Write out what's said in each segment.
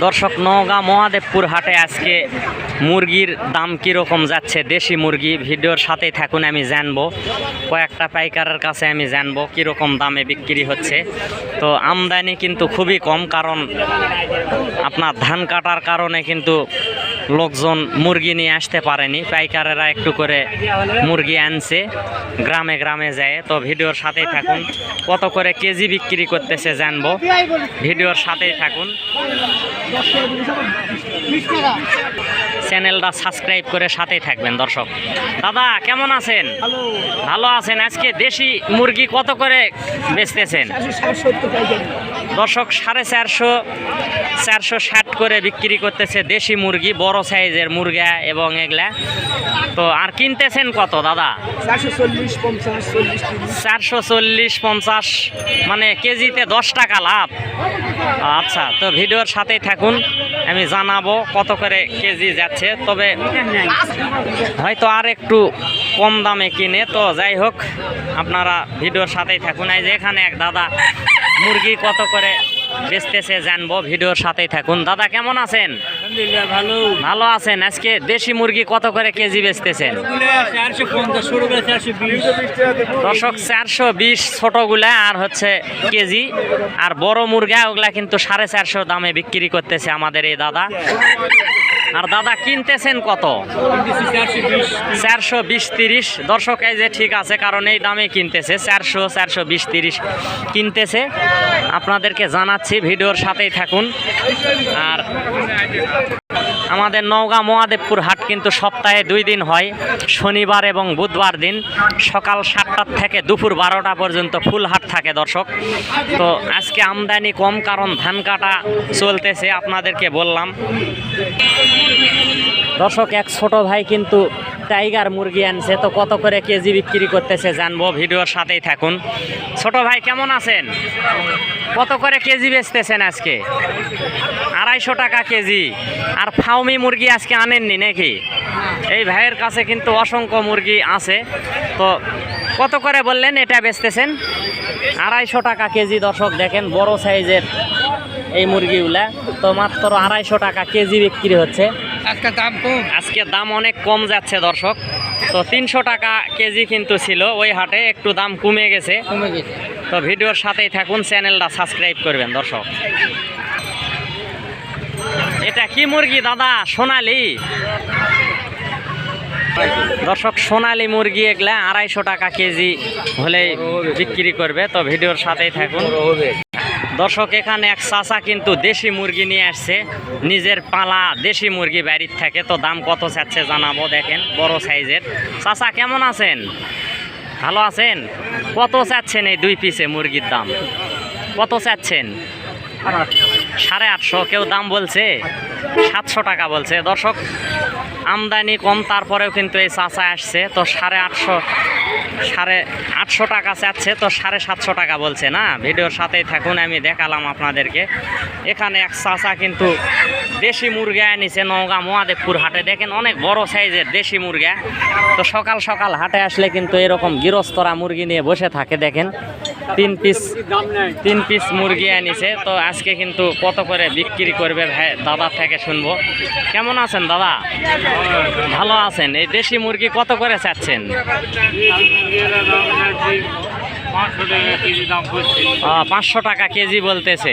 দর্শক নওগাঁ মহাদেবপুর হাটে আজকে মুরগির দাম কীরকম যাচ্ছে? দেশি মুরগি, ভিডিওর সাথেই থাকুন, আমি জানব। কয়েকটা পাইকারের কাছে আমি জানব কীরকম দামে বিক্রি হচ্ছে। তো আমদানি কিন্তু খুবই কম, কারণ আপনার ধান কাটার কারণে কিন্তু লোকজন মুরগি নিয়ে আসতে পারেনি। পাইকারেরা একটু করে মুরগি আনছে, গ্রামে গ্রামে যায়। তো ভিডিওর সাথেই থাকুন। কত করে কেজি বিক্রি করতেছে জানব। ভিডিওর সাথেই থাকুন। চ্যানেলটা সাবস্ক্রাইব করে সাথেই থাকবেন, দর্শক। দাদা, কেমন আছেন? ভালো আছেন? আজকে দেশি মুরগি কত করে বেচতেছেন? দর্শক সাড়ে চারশো চারশো ষাট করে বিক্রি করতেছে দেশি মুরগি বড় সাইজের মুরগা এবং এগুলা। তো আর কিনতেছেন কত দাদা? চারশো চল্লিশ পঞ্চাশ চারশো চল্লিশ পঞ্চাশ মানে কেজিতে দশ টাকা লাভ। আচ্ছা তো ভিডিওর সাথেই থাকুন আমি জানাব কত করে কেজি যাচ্ছে তবে হয়তো আর একটু কম দামে কিনে। তো যাই হোক আপনারা ভিডিওর সাথেই থাকুন। এই যে এখানে এক দাদা মুরগি কত করে বেচতেছে জানব ভিডিওর সাথেই থাকুন। দাদা কেমন আছেন? ভালো। ভালো আছেন? আজকে দেশি মুরগি কত করে কেজি বেচতেছেন? দশক চারশো বিশ ছোটোগুলা আর হচ্ছে কেজি। আর বড় মুরগা ওগুলা কিন্তু সাড়ে চারশো দামে বিক্রি করতেছে আমাদের এই দাদা। আর দাদা কিনতেছেন কত? চারশো বিশ তিরিশ। দর্শক, এই যে ঠিক আছে, কারণ এই দামে কিনতেছে। চারশো চারশো বিশ তিরিশ কিনতেছে। আপনাদেরকে জানাচ্ছি, ভিডিওর সাথেই থাকুন। আর আমাদের নওগাঁ মহাদেবপুর হাট কিন্তু সপ্তাহে দুই দিন হয়, শনিবার এবং বুধবার দিন। সকাল সাতটার থেকে দুপুর বারোটা পর্যন্ত ফুল হাট থাকে দর্শক। তো আজকে আমদানি কম, কারণ ধান কাটা চলতেছে, আপনাদেরকে বললাম। দর্শক, এক ছোট ভাই কিন্তু টাইগার মুরগি আনছে, তো কত করে কেজি বিক্রি করতেছে জানব, ভিডিওর সাথেই থাকুন। ছোট ভাই, কেমন আছেন? কত করে কেজি বেচতেছেন আজকে? আড়াইশো টাকা কেজি। আর ফাউমি মুরগি আজকে আনেননি নাকি? এই ভাইয়ের কাছে কিন্তু অসংখ্য মুরগি আছে। তো কত করে বললেন, এটা বেচতেছেন? আড়াইশো টাকা কেজি, দর্শক দেখেন, বড় সাইজের এই মুরগিগুলা। তো মাত্র আড়াইশো টাকা কেজি বিক্রি হচ্ছে। আজকে দাম কম? আজকে দাম অনেক কম যাচ্ছে দর্শক। তো তিনশো টাকা কেজি কিন্তু ছিল ওই হাটে একটু দাম কমে গেছে। কমে গেছে। তো ভিডিওর সাথেই থাকুন চ্যানেলটা সাবস্ক্রাইব করবেন দর্শক। এটা কি মুরগি দাদা? সোনালি। দর্শক সোনালি মুরগি এগুলা আড়াইশো টাকা কেজি হলে বিক্রি করবে। তো ভিডিওর সাথেই থাকুন। দর্শক, এখানে এক চাচা কিন্তু দেশি মুরগি নিয়ে আসছে। নিজের পালা দেশি মুরগি বাড়ির থাকে। তো দাম কত চাচ্ছে জানাব দেখেন, বড় সাইজের। চাচা, কেমন আছেন? ভালো আছেন? কত চাচ্ছেন এই দুই পিসে মুরগির দাম? কত চাচ্ছেন? সাড়ে আটশো। কেউ দাম বলছে? সাতশো টাকা বলছে। দর্শক আমদানি কম, তারপরেও কিন্তু এই চাচা আসছে। তো সাড়ে আটশো সাড়ে আটশো টাকা চাচ্ছে, তো সাড়ে সাতশো টাকা বলছে, না? ভিডিওর সাথেই থাকুন, আমি দেখালাম আপনাদেরকে। এখানে এক চাচা কিন্তু দেশি মুরগা এনেছে নওগাঁ মহাদেবপুর হাটে। দেখেন অনেক বড় সাইজের দেশি মুরগা। তো সকাল সকাল হাটে আসলে কিন্তু এরকম গৃহস্থরা মুরগি নিয়ে বসে থাকে, দেখেন। তিন পিস তিন পিস মুরগি আনিছে তো আজকে কিন্তু কত করে বিক্রি করবে দাদার থেকে শুনব। কেমন আছেন দাদা? ভালো আছেন। এই দেশি মুরগি কত করে চাচ্ছেন? পাঁচশো টাকা কেজি বলতেছে।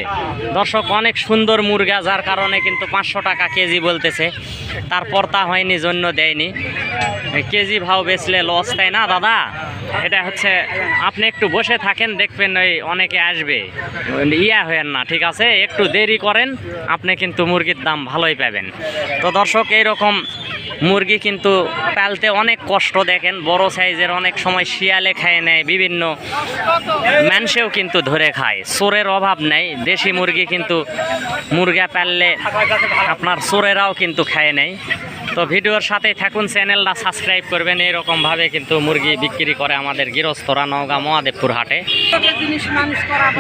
দর্শক, অনেক সুন্দর মুরগা, যার কারণে কিন্তু পাঁচশো টাকা কেজি বলতেছে। তারপর তা হয়নি, জন্য দেয়নি। কেজি ভাও বেচলে লস তাই না দাদা? এটা হচ্ছে, আপনি একটু বসে থাকেন, দেখবেন ওই অনেকে আসবে। ইয়া হয়েন না, ঠিক আছে? একটু দেরি করেন, আপনি কিন্তু মুরগির দাম ভালোই পাবেন। তো দর্শক, এইরকম মুরগি কিন্তু পালতে অনেক কষ্ট দেখেন, বড় সাইজের অনেক সময় শিয়ালে খায় নেয়, বিভিন্ন মানুষেও কিন্তু ধরে খায়। চোরের অভাব নেই, দেশি মুরগি কিন্তু মুরগা পাললে আপনার চোরেরাও কিন্তু খায় নেয়। তো ভিডিওর সাথেই থাকুন, চ্যানেলটা সাবস্ক্রাইব করবেন। এরকমভাবে কিন্তু মুরগি বিক্রি করে আমাদের গৃহস্থরা নওগাঁ মহাদেবপুর হাটে।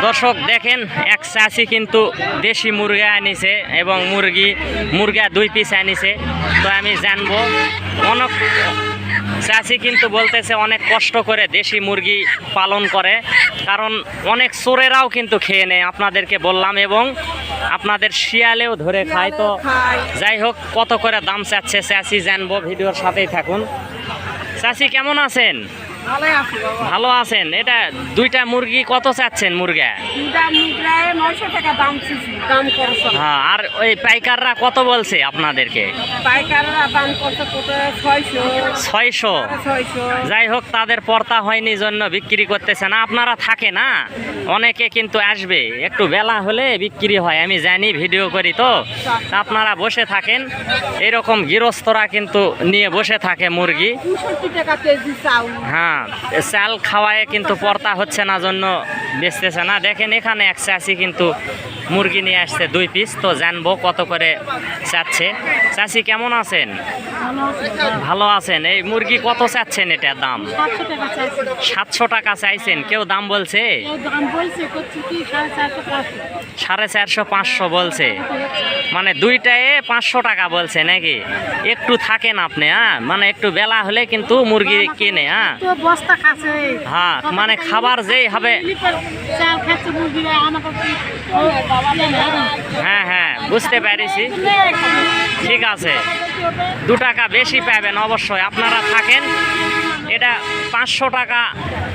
দর্শক, দেখেন, এক চাষি কিন্তু দেশি মুরগি আনিছে এবং মুরগি, মুরগা দুই পিস আনিছে। তো আমি জানব, অনেক চাষি কিন্তু বলতেছে অনেক কষ্ট করে দেশি মুরগি পালন করে, কারণ অনেক চোরেরাও কিন্তু খেয়ে নেয়। আপনাদেরকে বললাম, এবং আপনাদের শিয়ালেও ধরে খায় তো যাই হোক কত করে দাম চাচ্ছে চাষি জানব ভিডিওর সাথেই থাকুন। চাষি কেমন আছেন? ভালো আছেন? এটা দুইটা মুরগি কত চাচ্ছেন মুরগা? হ্যাঁ আর ওই পাইকাররা কত বলছে আপনাদেরকে? পাইকাররা দাম করছে ছয়শো। যাই হোক তাদের পর্তা হয়নি জন্য বিক্রি করতেছে না। আপনারা থাকে না? অনেকে কিন্তু আসবে। একটু বেলা হলে বিক্রি হয় আমি জানি ভিডিও করি তো। আপনারা বসে থাকেন। এরকম গৃহস্থরা কিন্তু নিয়ে বসে থাকে মুরগি। হ্যাঁ চাল খাওয়ায় কিন্তু পর্তা হচ্ছে না জন্য বেচতেছে না। দেখেন এখানে এক চাষি কিন্তু মুরগি নিয়ে আসছে দুই পিস তো জানব কত করে চাচ্ছে। চাষি কেমন আছেন? ভালো আছেন। এই মুরগি কত চাচ্ছেন এটার দাম? সাতশো টাকা চাইছেন কেউ দাম বলছে? সাড়ে চারশো পাঁচশো। বলছে। মানে দুইটায় পাঁচশো টাকা বলছে নাকি? একটু থাকেন আপনি হ্যাঁ? মানে একটু বেলা হলে কিন্তু মুরগি কেনে হ্যাঁ? হ্যাঁ মানে খাবার যেই হবে। হ্যাঁ হ্যাঁ বুঝতে পেরেছি। ঠিক আছে। দু টাকা বেশি পাবেন অবশ্যই। আপনারা থাকেন। এটা পাঁচশো টাকা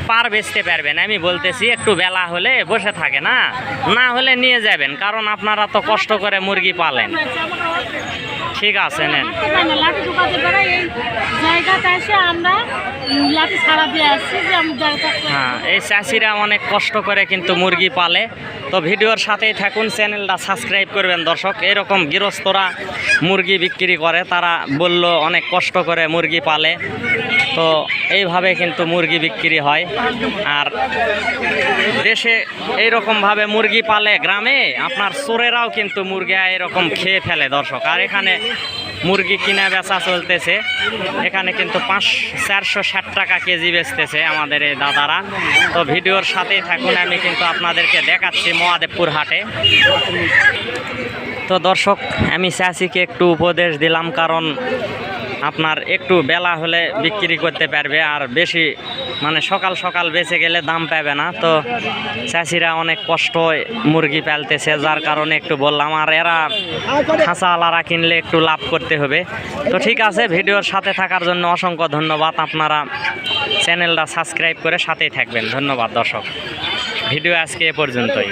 পার বেচতে পারবেন আমি বলতেছি একটু বেলা হলে বসে থাকে না? না হলে নিয়ে যাবেন কারণ আপনারা তো কষ্ট করে মুরগি পালেন। ঠিক আছে নেন। লাঠি ঢুকাতে পারে এই জায়গাতে এসে আমরা লাঠি ছাড়া দিয়ে আসছি যে আমি হ্যাঁ এই চাষিরা অনেক কষ্ট করে কিন্তু মুরগি পালে। তো ভিডিওর সাথেই থাকুন চ্যানেলটা সাবস্ক্রাইব করবেন দর্শক। এরকম গৃহস্থরা মুরগি বিক্রি করে তারা বলল অনেক কষ্ট করে মুরগি পালে। তো এইভাবে কিন্তু মুরগি বিক্রি হয়। আর দেশে এইরকমভাবে মুরগি পালে গ্রামে আপনার চোরেরাও কিন্তু মুরগি এরকম খেয়ে ফেলে দর্শক। আর এখানে মুরগি কিনা বেচা চলতেছে। এখানে কিন্তু পাঁচ, চারশো ষাট টাকা কেজি বেচতেছে আমাদের এই দাদারা। তো ভিডিওর সাথেই থাকুন, আমি কিন্তু আপনাদেরকে দেখাচ্ছি মহাদেবপুর হাটে। তো দর্শক, আমি চাষিকে একটু উপদেশ দিলাম, কারণ আপনার একটু বেলা হলে বিক্রি করতে পারবে আর বেশি মানে সকাল সকাল বেঁচে গেলে দাম পাবে না। তো চাষিরা অনেক কষ্ট মুরগি পালতেছে, যার কারণে একটু বললাম, আর এরা খাঁচাওয়ালারা কিনলে একটু লাভ করতে হবে। তো ঠিক আছে, ভিডিওর সাথে থাকার জন্য অসংখ্য ধন্যবাদ। আপনারা চ্যানেলটা সাবস্ক্রাইব করে সাথেই থাকবেন। ধন্যবাদ দর্শক। ভিডিও আজকে এ পর্যন্তই।